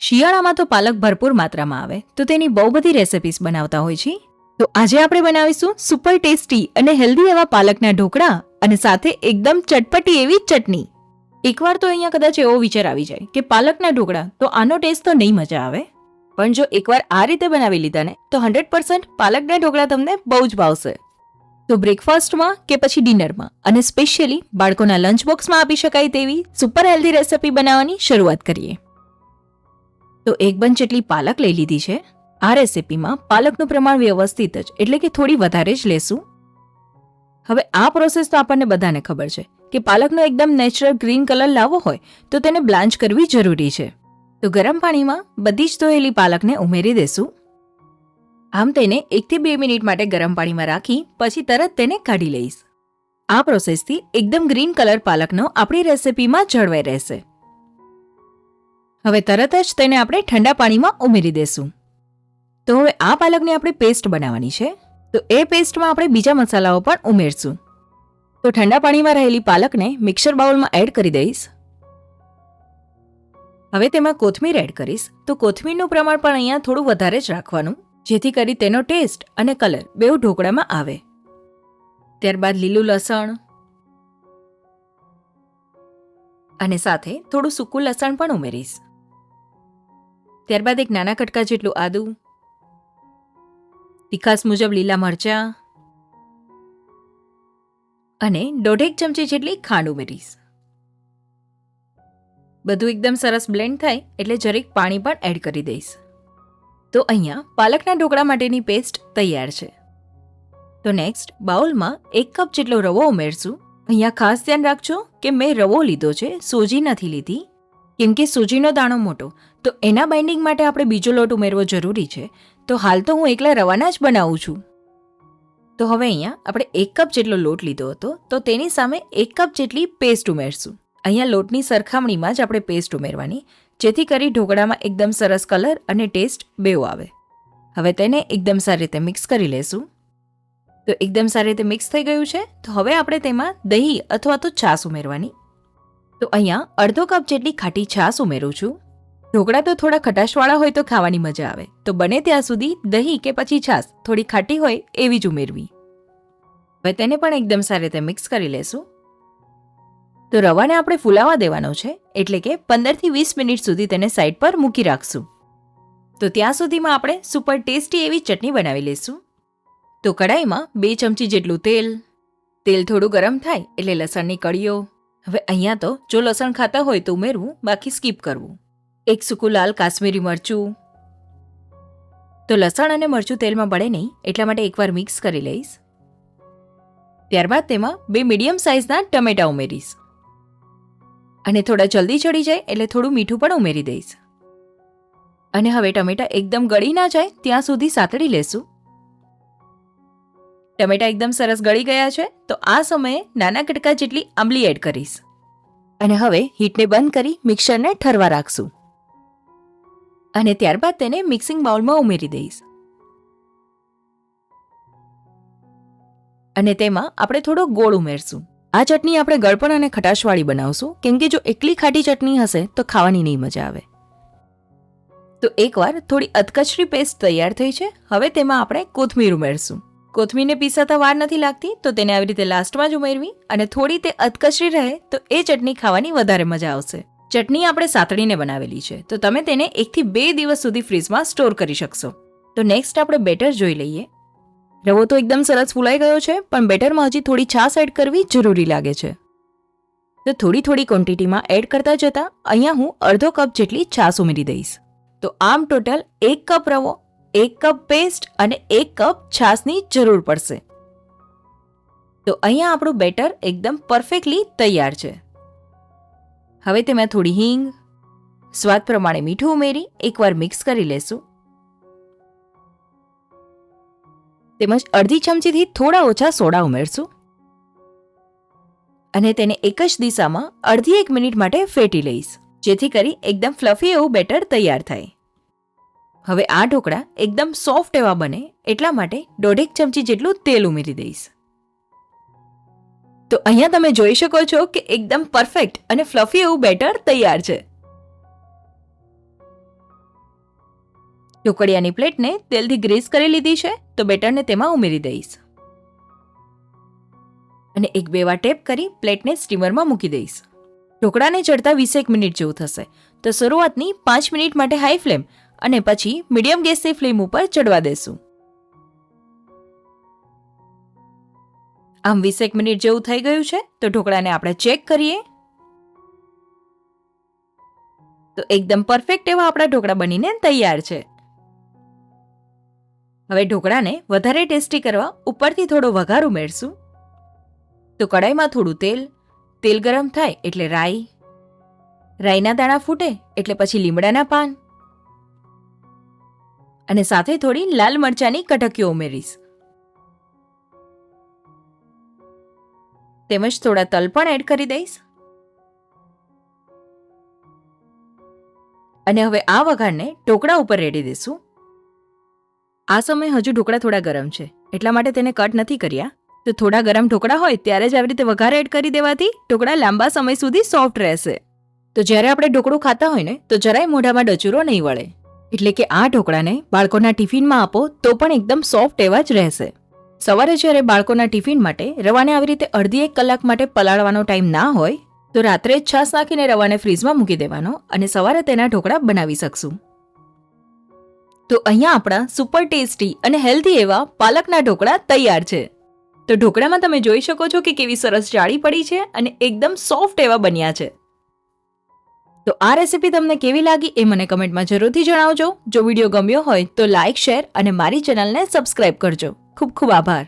શિયાળામાં તો પાલક ભરપૂર માત્રામાં આવે. તો તેની બહુ બધી રેસિપીસ બનાવતા હોય છે. તો આજે આપણે બનાવીશું સુપર ટેસ્ટી અને હેલ્ધી એવા પાલકના ઢોકળા અને સાથે એકદમ ચટપટી એવી ચટણી. એકવાર તો અહીંયા કદાચ એવો વિચાર આવી જાય કે પાલકના ઢોકળા, તો આનો ટેસ્ટ તો નહીં મજા આવે. પણ જો એકવાર આ રીતે બનાવી લીધા ને, તો હંડ્રેડ પર્સન્ટ પાલકના ઢોકળા તમને બહુ જ ભાવશે. તો બ્રેકફાસ્ટમાં કે પછી ડિનરમાં અને સ્પેશિયલી બાળકોના લંચ બોક્સમાં આપી શકાય તેવી સુપર હેલ્ધી રેસિપી બનાવવાની શરૂઆત કરીએ. તો એક બંચ જેટલી પાલક લઈ લીધી છે. આ રેસીપીમાં પાલકનું પ્રમાણ વ્યવસ્થિત જ, એટલે કે થોડી વધારે જ લેશું. હવે આ પ્રોસેસ તો આપણને બધાને ખબર છે કે પાલકનો એકદમ નેચરલ ગ્રીન કલર લાવવો હોય તો તેને બ્લાન્ચ કરવી જરૂરી છે. તો ગરમ પાણીમાં બધી જ ધોયેલી પાલકને ઉમેરી દેશું. આમ તેને એકથી બે મિનિટ માટે ગરમ પાણીમાં રાખી પછી તરત તેને કાઢી લઈશ. આ પ્રોસેસથી એકદમ ગ્રીન કલર પાલકનો આપણી રેસિપીમાં જળવાઈ રહેશે. હવે તરત જ તેને આપણે ઠંડા પાણીમાં ઉમેરી દેશું. તો હવે આ પાલકની આપણે પેસ્ટ બનાવવાની છે. તો એ પેસ્ટમાં આપણે બીજા મસાલાઓ પણ ઉમેરશું. તો ઠંડા પાણીમાં રહેલી પાલકને મિક્સર બાઉલમાં એડ કરી દઈશ. હવે તેમાં કોથમીર એડ કરીશ. તો કોથમીરનું પ્રમાણ પણ અહીંયા થોડું વધારે જ રાખવાનું, જેથી કરી તેનો ટેસ્ટ અને કલર બેઉ ઢોકળામાં આવે. ત્યારબાદ લીલું લસણ અને સાથે થોડું સૂકું લસણ પણ ઉમેરીશ. ત્યારબાદ એક નાના કટકા જેટલું આદું, તીખાસ મુજબ લીલા મરચાં અને દોઢેક ચમચી જેટલી ખાંડ ઉમેરીશ. બધું એકદમ સરસ બ્લેન્ડ થાય એટલે જરીક પાણી પણ એડ કરી દઈશ. તો અહીંયા પાલકના ઢોકળા માટેની પેસ્ટ તૈયાર છે. તો નેક્સ્ટ બાઉલમાં એક કપ જેટલો રવો ઉમેરશું. અહીંયા ખાસ ધ્યાન રાખજો કે મેં રવો લીધો છે, સોજી નથી લીધી. કેમ કે સૂજીનો દાણો મોટો, તો એના બાઇન્ડિંગ માટે આપણે બીજો લોટ ઉમેરવો જરૂરી છે. તો હાલ તો હું એકલા રવાના જ બનાવું છું. તો હવે અહીંયા આપણે એક કપ જેટલો લોટ લીધો હતો, તો તેની સામે એક કપ જેટલી પેસ્ટ ઉમેરશું. અહીંયા લોટની સરખામણીમાં જ આપણે પેસ્ટ ઉમેરવાની, જેથી કરી ઢોકળામાં એકદમ સરસ કલર અને ટેસ્ટ બેવ આવે. હવે તેને એકદમ સારી રીતે મિક્સ કરી લેશું. તો એકદમ સારી રીતે મિક્સ થઈ ગયું છે, તો હવે આપણે તેમાં દહીં અથવા તો છાશ ઉમેરવાની. તો અહીંયા અડધો કપ જેટલી ખાટી છાશ ઉમેરું છું. ઢોકળા તો થોડા ખટાશવાળા હોય તો ખાવાની મજા આવે. તો બને ત્યાં સુધી દહીં કે પછી છાશ થોડી ખાટી હોય એવી જ ઉમેરવી. હવે તેને પણ એકદમ સારી રીતે મિક્સ કરી લેશું. તો રવાને આપણે ફૂલાવા દેવાનો છે, એટલે કે પંદરથી વીસ મિનિટ સુધી તેને સાઈડ પર મૂકી રાખશું. તો ત્યાં સુધીમાં આપણે સુપર ટેસ્ટી એવી ચટણી બનાવી લઈશું તો કડાઈમાં બે ચમચી જેટલું તેલ તેલ થોડું ગરમ થાય એટલે લસણની કળીઓ હવે અહીંયા તો જો લસણ ખાતા હોય તો ઉમેરવું, બાકી સ્કીપ કરવું. એક સૂકું લાલ કાશ્મીરી મરચું. તો લસણ અને મરચું તેલમાં બળે નહીં, એટલા માટે એકવાર મિક્સ કરી લઈશ. ત્યારબાદ તેમાં બે મીડિયમ સાઇઝના ટમેટા ઉમેરીશ. અને થોડા જલ્દી ચડી જાય એટલે થોડું મીઠું પણ ઉમેરી દઈશ. અને હવે ટમેટા એકદમ ગળી ના જાય, ત્યાં સુધી સાતડી લેશું. ટમેટા એકદમ સરસ ગળી ગયા છે, તો આ સમયે નાના કટકા જેટલી આંબલી એડ કરીશ. અને હવે હીટને બંધ કરી મિક્સરને ઠરવા રાખશું. અને ત્યારબાદ તેને મિક્સિંગ બાઉલમાં ઉમેરી દઈશ. અને તેમાં આપણે થોડો ગોળ ઉમેરશું. આ ચટણી આપણે ગળપણ અને ખટાશવાળી બનાવશું. કેમ કે જો એકલી ખાટી ચટણી હશે, તો ખાવાની નહીં મજા આવે. તો એકવાર થોડી અધકચરી પેસ્ટ તૈયાર થઈ છે. હવે તેમાં આપણે કોથમીર ઉમેરશું. કોથમીરને પીસાતા વાર નથી લાગતી, તો તેને આવી રીતે લાસ્ટમાં જ ઉમેરવી અને થોડી તે અધકચરી રહે, તો એ ચટણી ખાવાની વધારે મજા આવશે. ચટણી આપણે સાતળીને બનાવેલી છે, તો તમે તેને એકથી બે દિવસ સુધી ફ્રીજમાં સ્ટોર કરી શકશો. તો નેક્સ્ટ આપણે બેટર જોઈ લઈએ. રવો તો એકદમ સરસ ફૂલાઈ ગયો છે, પણ બેટરમાં હજી થોડી છાશ એડ કરવી જરૂરી લાગે છે. તો થોડી થોડી ક્વોન્ટિટીમાં એડ કરતા જતા, અહીંયા હું અડધો કપ જેટલી છાશ ઉમેરી દઈશ. તો આમ ટોટલ એક કપ રવો એક કપ પેસ્ટ અને એક કપ છાશની જરૂર પડશે. તો અહીંયા આપણું બેટર એકદમ પરફેક્ટલી તૈયાર છે. હવે તેમાં થોડી હિંગ, સ્વાદ પ્રમાણે મીઠું ઉમેરી એકવાર મિક્સ કરી લેશું. તેમજ અડધી ચમચીથી થોડા ઓછા સોડા ઉમેરશું. અને તેને એક જ દિશામાં અડધી એક મિનિટ માટે ફેટી લઈશ, જેથી કરી એકદમ ફ્લફી એવું બેટર તૈયાર થાય. હવે આ ઢોકળા એકદમ સોફ્ટ એવા બને, એટલા માટે દોઢેક ચમચી જેટલું તેલ ઉમેરી દઈશ. તો અહીંયા તમે જોઈ શકો છો કે એકદમ પરફેક્ટ અને ફ્લફી એવું બેટર તૈયાર છે. ઢોકળિયાની પ્લેટને તેલથી ગ્રીસ કરી લીધી છે, તો બેટરને તેમાં ઉમેરી દઈશ. અને એક બે વાર ટેપ કરી પ્લેટને સ્ટીમરમાં મૂકી દઈશ. ઢોકળાને ચડતા વીસેક મિનિટ જેવું થશે. તો શરૂઆતની પાંચ મિનિટ માટે હાઈ ફ્લેમ અને પછી મીડિયમ ગેસની ફ્લેમ ઉપર ચડવા દેશું. આમ વીસેક મિનિટ જેવું થઈ ગયું છે, તો ઢોકળાને આપણે ચેક કરીએ. તો એકદમ પરફેક્ટ એવા આપણા ઢોકળા બનીને તૈયાર છે. હવે ઢોકળાને વધારે ટેસ્ટી કરવા ઉપરથી થોડો વઘાર ઉમેરશું. તો કડાઈમાં થોડું તેલ તેલ ગરમ થાય એટલે રાઈ. રાઈના દાણા ફૂટે એટલે પછી લીમડાના પાન. અને સાથે થોડી લાલ મરચાની કટકીઓ ઉમેરીશ. તેમજ થોડા તલ પણ એડ કરી દઈશ. અને હવે આ વઘારને ઢોકળા ઉપર રેડી દઈશું. આ સમયે હજુ ઢોકળા થોડા ગરમ છે. એટલા માટે તેને કટ નથી કર્યા. તો થોડા ગરમ ઢોકળા હોય ત્યારે જ આવી રીતે વઘાર એડ કરી દેવાથી ઢોકળા લાંબા સમય સુધી સોફ્ટ રહેશે. તો જ્યારે આપણે ઢોકળું ખાતા હોય ને, તો જરાય મોઢામાં ડચુરો નહીં વળે. એટલે કે આ ઢોકળાને બાળકોના ટિફિનમાં આપો તો પણ એકદમ સોફ્ટ એવા જ રહેશે. સવારે જ્યારે બાળકોના ટિફિન માટે રવાને આવી રીતે અડધી એક કલાક માટે પલાળવાનો ટાઈમ ના હોય, તો રાત્રે જ છાશ નાખીને રવાને ફ્રીઝમાં મૂકી દેવાનો અને સવારે તેના ઢોકળા બનાવી શકશું. તો અહીંયા આપણા સુપર ટેસ્ટી અને હેલ્ધી એવા પાલકના ઢોકળા તૈયાર છે. તો ઢોકળામાં તમે જોઈ શકો છો કે કેવી સરસ જાળી પડી છે અને એકદમ સોફ્ટ એવા બન્યા છે. તો આ રેસીપી તમને કેવી લાગી એ મને કમેન્ટમાં જરૂરથી જણાવજો. જો વીડિયો ગમ્યો હોય તો લાઇક શેર અને મારી ચેનલને સબસ્ક્રાઇબ કરજો. ખૂબ ખૂબ આભાર.